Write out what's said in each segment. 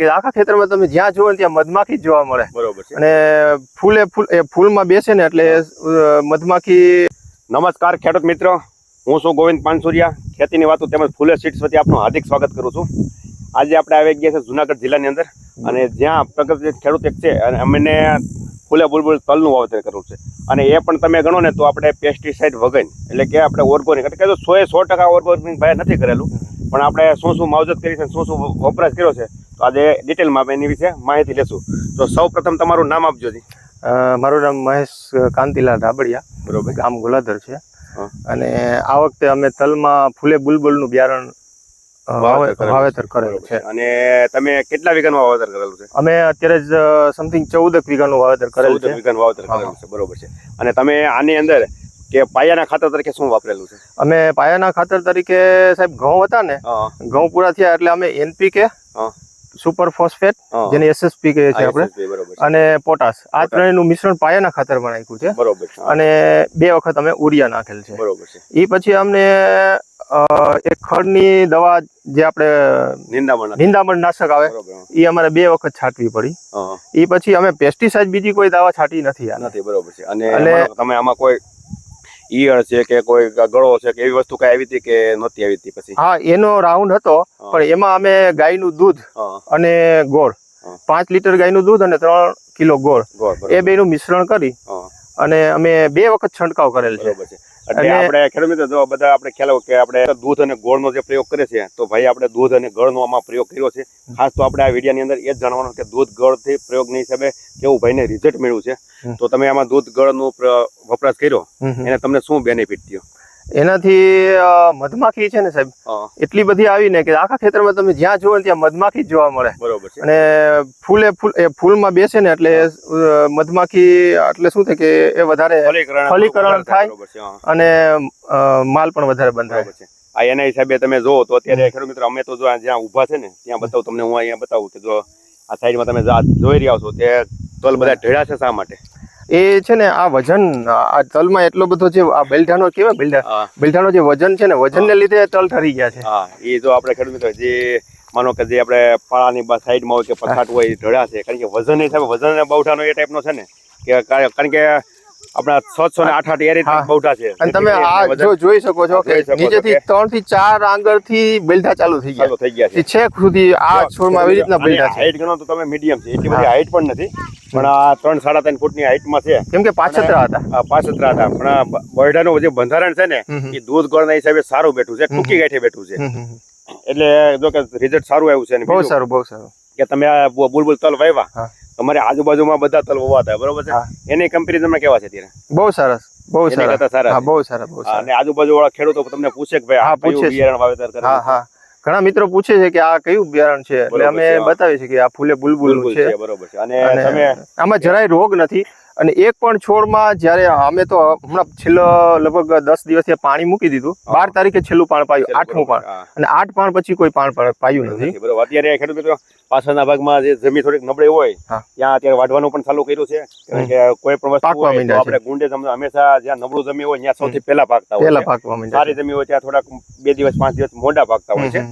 કે આખા ખેતરમાં તમે જ્યાં જુઓ ત્યાં મધમાખી જોવા મળે. બરોબર છે. અને ફૂલે ફૂલ એ ફૂલમાં બેસે ને એટલે મધમાખી નમસ્કાર ખેડૂત મિત્રો હું છું ગોવિંદ પાનસુરિયા. ખેતીની વાતો તેમજ ફૂલે સીટ્સ વતી આપનું હાર્દિક સ્વાગત કરું છું. આજે આપણે આવી ગયા છે જુનાગઢ જિલ્લાની અંદર અને જ્યાં પ્રગતિ ખેડૂત એક છે અને અમને ફૂલે બુલબુલ તલનું વાવેતર કરવું છે. અને એ પણ તમે ગણો ને તો આપણે પેસ્ટિસાઇડ વગર એટલે કે આપણે ઓર્ગોનિક એટલે કે સો એ સો ટકા ઓર્ગોનિક ભાઈ નથી કરેલું. પણ આપણે શું શું માવજત કરી છે શું શું વપરાશ કર્યો છે તો આજે ડિટેલમાં આપણે એની વિશે માહિતી લેશું. તો સૌ પ્રથમ તમારું નામ આપજો જી. મારું નામ મહેશ કાંતિલાલ રાબડિયા બરોબર. ગામ ગોલાધર છે. અને આ વખતે અમે તલમાં ફૂલે બુલબુલનું બિયારણ વાવેતર કરેલું છે. અને તમે કેટલા વીઘાનું વાવેતર કરેલું છે? અમે અત્યારે જ સમથિંગ ચૌદક વીઘાનું વાવેતર કરેલું છે. વીઘાનું વાવેતર કરેલું છે. બરોબર છે. અને તમે આની અંદર કે પાયાના ખાતર તરીકે શું વાપરેલું છે? અમે પાયાના ખાતર તરીકે સાહેબ ઘઉં હતા ને ઘઉં પૂરા થયા એટલે અમે એનપીકે. Super phosphate. જેને એસએસપી કહે છે આપણે અને પોટાશ. આ. ત્રણેયનું મિશ્રણ પાયાના ખાતરમાં નાખ્યું છે. બરોબર છે અને બે વખત અમે ઉરિયા નાખેલ છે. બરોબર છે. એ પછી અમને એક ખડની દવા જે આપણે નિંદામણ નિંદામણ નાશક આવે એ અમારે બે વખત છાંટવી પડી. એ પછી અમે પેસ્ટિસાઇડ બીજી કોઈ દવા છાંટી નથી. નથી બરોબર છે. અને તમે આમાં કોઈ ઈયળ છે કે કોઈ ગળો છે કે એવી વસ્તુ કઈ આવી હતી કે નહોતી આવી હતી પછી? હા એનો રાઉન્ડ હતો પણ એમાં અમે ગાયનું દૂધ અને ગોળ. પાંચ લીટર ગાયનું દૂધ અને ત્રણ કિલો ગોળ. એ બે બેનું મિશ્રણ કરી અને અમે બે વખત છંટકાવ કરેલ છે. એટલે અને- આપણે ખેડૂત મિત્રો જો બધા આપણે ખ્યાલ કે આપણે દૂધ અને ગોળનો જે પ્રયોગ કરે છે તો ભાઈ આપણે દૂધ અને ગળનો આમાં પ્રયોગ કર્યો છે. ખાસ તો આપણે આ વિડીયોની અંદર એ જ જાણવાનું કે દૂધ ગળથી પ્રયોગની હિસાબે કેવું ભાઈને રિઝલ્ટ મળ્યું છે. તો તમે આમાં દૂધ ગળનો પ્ર- વપરાશ કર્યો. એને તમને શું બેનિફિટ થયો? એનાથી મધમાખી છે ને સાહેબ એટલી બધી આવી ને કે આખા ખેતરમાં તમે જ્યાં જુઓ ત્યાં મધમાખી જ જોવા મળે. બરોબર છે. અને ફૂલે ફૂલ એ ફૂલમાં બેસે ને એટલે મધમાખી એટલે શું થાય કે એ વધારે ફલીકરણ થાય. અને માલ પણ વધારે બંધાય. છે. આ એના હિસાબે તમે જો તો અત્યારે ખેડૂત મિત્રો અમે તો જો જ્યાં ઊભા છે ને ત્યાં બતાવું તમને હું અહીંયા બતાવું કે જો આ સાઈડમાં તમે જોઈ રહ્યા છો તે તલ બધા ઢેળા છે શા માટે? એ છે ને આ વજન આ તલમાં એટલો બધો જે આ બેલઢાનો કેવાય બેલઢા બેલઢાનો જે વજન છે ને વજનને લીધે તલ ઠરી ગયા છે. હા એ જો આપણે ખેડૂત મિત્રો જે માનો કે જે આપણે પાળાની સાઈડમાં હોય કે પથાટ હોય એ ઢળા છે કારણ કે વજન હિસાબે વજન બહુઠાનો એ ટાઈપનો છે ને કે કારણ કે આપણા છસો ને આઠ આઠ એ રીતના હા. છે. અને તમે આ જો જોઈ શકો છો કે નીચેથી ત્રણથી ચાર આંગળથી બેલઢા ચાલુ થઈ ગયા. થઈ ગયા છે. છેક સુધી આ છોડમાં આવી રીતના અને છે. હાઈટ ગણો તો તમે મીડિયમ છે. એટલી બધી હાઈટ પણ નથી પણ આ ત્રણ સાડા ત્રણ હાઇટમાં છે. કેમ કે પાછતરા હતા. પાછતરા હતા. પણ નું બરડાનું જે બંધારણ છે ને. એ દૂધ ગળના હિસાબે સારું બેઠું છે ટૂંકી ગાંઠે બેઠું છે. એટલે જો કે રિઝલ્ટ સારું આવ્યું છે બહુ સારું બહુ સારું. કે તમે આ બુલબુલ તલ વાવ્યા. તમારે આજુબાજુમાં બધા તલ વવાતા બરોબર છે. એની કમ્પેરિઝનમાં કેવા છે ત્યારે બહુ સરસ બહુ સરસ. સારા સારા હા બહુ સારા બહુ સારા. અને આજુબાજુ વાળા ખેડૂતો તમને પૂછે કે ભાઈ હા, આ પૂછે બિયારણ વાવેતર કરે હા હા. ઘણા મિત્રો પૂછે છે કે આ કયું બિયારણ છે? એટલે અમે છીએ કે આ ફૂલે બુલબુલ છે. બરોબર છે. અને તમે આમાં જરાય રોગ નથી. અને એક પણ છોડમાં જ્યારે અમે તો હમણાં છેલ્લો લગભગ દસ દિવસથી પાણી મૂકી દીધું. બાર તારીખે છેલ્લું પાણ પાયું આઠમું પાણ. અને આઠ પાણ પછી કોઈ પાણ પાયું નથી. બરોબર. અત્યારે ખેડૂત મિત્રો પાછળના ભાગમાં જે જમીન થોડીક નબળી હોય ત્યાં અત્યારે વાઢવાનું પણ ચાલુ કર્યું છે. કારણ કે કોઈ પણ વસ્તુ આપણે ગુંડે તમને હંમેશા જ્યાં નબળું જમીન હોય ત્યાં સૌથી પહેલા પાકતા હોય પહેલા. પાકવા સારી જમી હોય ત્યાં થોડાક બે દિવસ પાંચ દિવસ મોડા પાકતા હોય છે.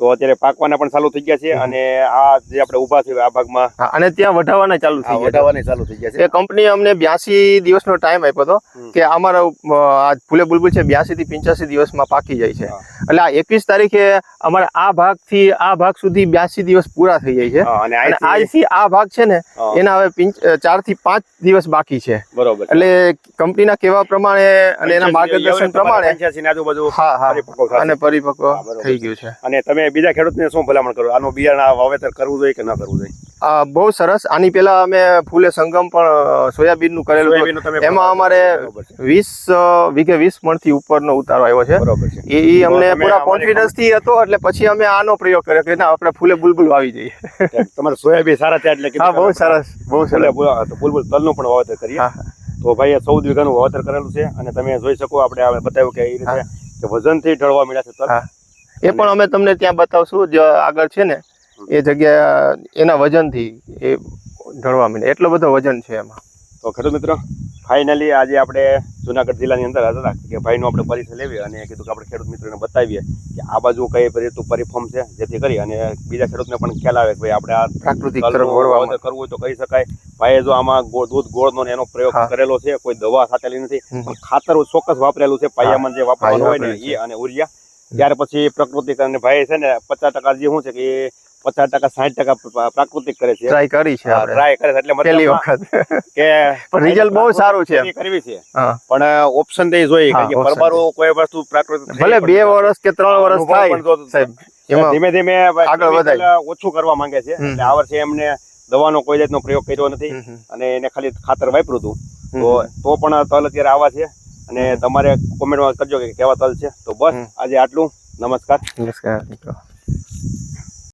તો અત્યારે પાકવાના પણ ચાલુ થઈ ગયા છે અને આ જે આપણે ઊભા છે આ ભાગમાં અને ત્યાં વઢાવાના ચાલુ થઈ ગયા વઢાવાની ચાલુ થઈ ગયા છે. એ કંપની અમને બ્યાસી દિવસનો ટાઈમ આપ્યો હતો કે અમારા આ ફૂલે બુલબુલ છે બ્યાસી થી પિંચાસી દિવસમાં પાકી જાય છે. એટલે આ એકવીસ તારીખે અમારે આ ભાગથી આ ભાગ સુધી બ્યાસી દિવસ પૂરા થઈ જાય છે. અને આજથી આ ભાગ છે ને એના હવે ચારથી પાંચ દિવસ બાકી છે. બરોબર. એટલે કંપનીના કેવા પ્રમાણે અને એના માર્ગદર્શન પ્રમાણે આજુબાજુ હા હા. અને પરિપક્વ થઈ ગયું છે. અને તમે બીજા ખેડૂતને શું ભલામણ કરો? આનું બિયારણ વાવેતર કરવું જોઈએ કે ન કરવું જોઈએ? બહુ સરસ. આની પહેલા અમે ફૂલે સંગમ પણ સોયાબીનનું કરેલું એમાં અમારે વીસ વીઘે વીસ મણથી ઉપરનો ઉતારો આવ્યો છે. એ અમને પૂરા અમારી કોન્ફિડન્સથી હતો એટલે પછી અમે આનો પ્રયોગ કર્યો કે ના આપણે ફૂલે બુલબુલ વાવી જઈએ. તમારે સોયાબીન સારા ત્યાં એટલે હા બહુ સરસ બહુ સરસ. બુલબુલ તલનું પણ વાવેતર કરીએ. તો ભાઈ ચૌદ વીઘાનું વાવેતર કરેલું છે અને તમે જોઈ શકો આપણે બતાવ્યું કે એ રીતે વજન વજનથી ઢળવા મળ્યા છે તલ. એ પણ અમે તમને ત્યાં બતાવશું જે આગળ છે ને. એ જગ્યા એના વજનથી એ ઢળવા માંડે. એટલો બધો વજન છે એમાં. તો ખેડૂત મિત્રો ફાઇનલી આજે આપણે જુનાગઢ જિલ્લાની અંદર હતા કે ભાઈનો આપણે પરિચય લેવી અને કીધું કે આપણે ખેડૂત મિત્રોને બતાવીએ કે આ બાજુ કઈ રીતનું પરિફોર્મ છે જેથી કરી અને બીજા ખેડૂતને પણ ખ્યાલ આવે કે ભાઈ આપણે આ પ્રાકૃતિક કરવું હોય તો કરી શકાય. ભાઈએ જો આમાં દૂધ ગોળનો એનો પ્રયોગ કરેલો છે કોઈ દવા સાથેલી નથી ખાતર ચોક્કસ વાપરેલું છે પાયામાં જે વાપરવાનું હોય ને એ અને ઉરિયા. ત્યાર પછી પ્રકૃતિક અને ભાઈ છે ને પચાસ ટકા જે શું છે કે પચાસ ટકા સાઠ ટકા પ્રાકૃતિક કરે છે. ટ્રાય કરી છે ટ્રાય કરે છે એટલે પહેલી વખત. કે રિઝલ્ટ બહુ સારું છે. કરવી છે. પણ ઓપ્શન દે એ જોઈએ કે option કોઈ વસ્તુ પ્રાકૃતિક ભલે બે વર્ષ કે ત્રણ વર્ષ થાય સાહેબ. ધીમે ધીમે આગળ વધાય. ઓછું કરવા માંગે છે. એટલે આ વર્ષે એમને દવાનો કોઈ જાતનો પ્રયોગ કર્યો નથી. અને એને ખાલી ખાતર વાપર્યું હતું. તો તો પણ તલ અત્યારે આવા છે અને તમારે કોમેન્ટમાં કરજો કે કેવા તલ છે. તો બસ આજે આટલું. નમસ્કાર. નમસ્કાર મિત્રો.